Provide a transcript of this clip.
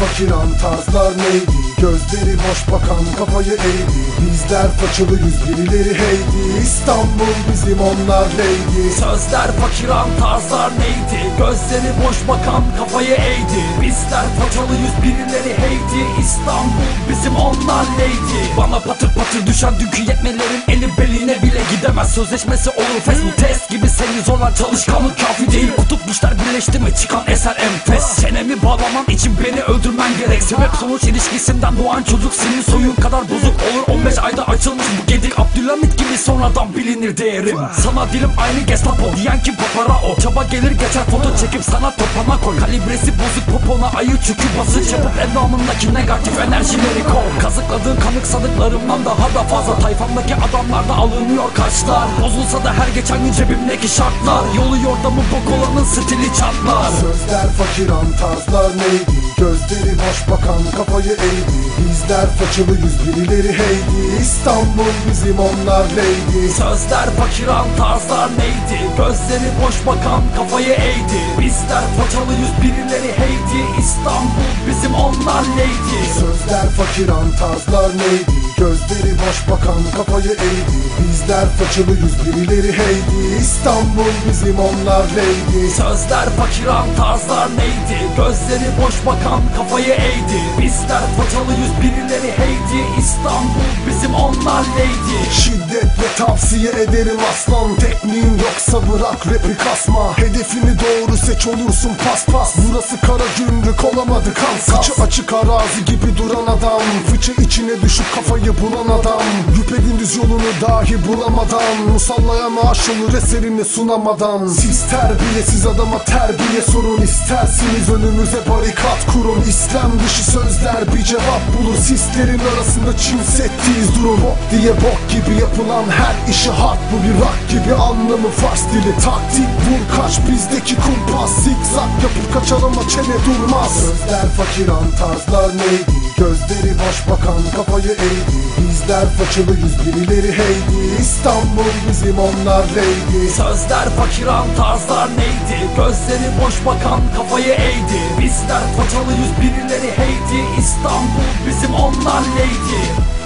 Fakir tarzlar neydi Gözleri boş bakan kafayı eğdi. Bizler façalı yüz birileri heydi. İstanbul bizim onlar lady Sözler fakiran tarzlar neydi? Gözleri boş bakan kafayı eğdi. Bizler façalı yüz birileri heydi. İstanbul bizim onlar lady Bana patır patır düşen dünkü yetmelerin eli beline bile gidemez. Sözleşmesi olur Facebook test gibi seni zorlar. Çalışkanlık kafi değil Kutup birleşti mi çıkan eser enfes. Çenemi bağlaman için beni öldürmen gerek. Sebep sonuç ilişkisinden doğan çocuk senin soyun kadar bozuk olur. 15 ayda açılmış bu gedik. Abdülhamit gibi sonradan bilinir değerim. Sana dilim aynı Gestapo. Diyen kim papara o. Çaba gelir geçer foto çekip sana topama koy. Kalibresi bozuk popona ayı çükü basınç yapıp endamındaki negatif enerjileri kov Kazıkladığın kanıksadıklarımdan daha da fazla. Tayfamdaki adamlarda alınıyor kaçlar Bozulsa da her geçen gün cebimdeki şartlar. Yolu yordamı bok olanın stili çatlar. Sözler fakir tarzlar neydi? Gözleri boş bakan kafayı eğdi Bizler façalı yüz birileri heydi. İstanbul bizim onlar lady Sözler fakiran tarzlar neydi? Gözleri boş bakan kafayı eğdi. Bizler façalı yüz birileri heydi. İstanbul bizim onlar lady Sözler fakir tarzlar neydi? Gözleri boş bakan kafayı eğdi. Bizler façalı yüz birileri heydi. İstanbul bizim onlar lady Sözler fakiran tarzlar neydi? Gözleri boş bakan kafayı eğdi. Bizler façalı yüz birileri heydi İstanbul. Bizim onlar lady. Şiddetle tavsiye ederim aslan. Tekniğin yoksa bırak rapi kasma. Hedefini doğru seç olursun paspas Burası kara gümrük olamadı Kansas Fıçı açık arazi gibi duran adam. Fıçı içine düşüp kafayı bulan adam. Güpegündüz yolunu dahi bulamadan. Musallaya maaş olur eserini sunamadan. Siz terbiyesiz adama terbiye sorun. İstersiniz önümüze barikat kurun. İslam dışı sözler bir cevap bulur Sislerin arasında çimsettiğiz durum. Bok diye bok gibi yapılan her işi hard Bu bir rock gibi anlamı Fars dili Taktik vur kaç bizdeki kumpas. Zikzak yapıp kaçalım ama çene durmaz. Sözler fakir tarzlar neydi? Gözleri boş bakan kafayı eğdi. Bizler façalı yüz birileri heydi. İstanbul bizim onlar lady Sözler fakiran tarzlar neydi? Gözleri boş bakan kafayı eğdi. Bizler façalı yüz birileri heydi. İstanbul bizim onlar lady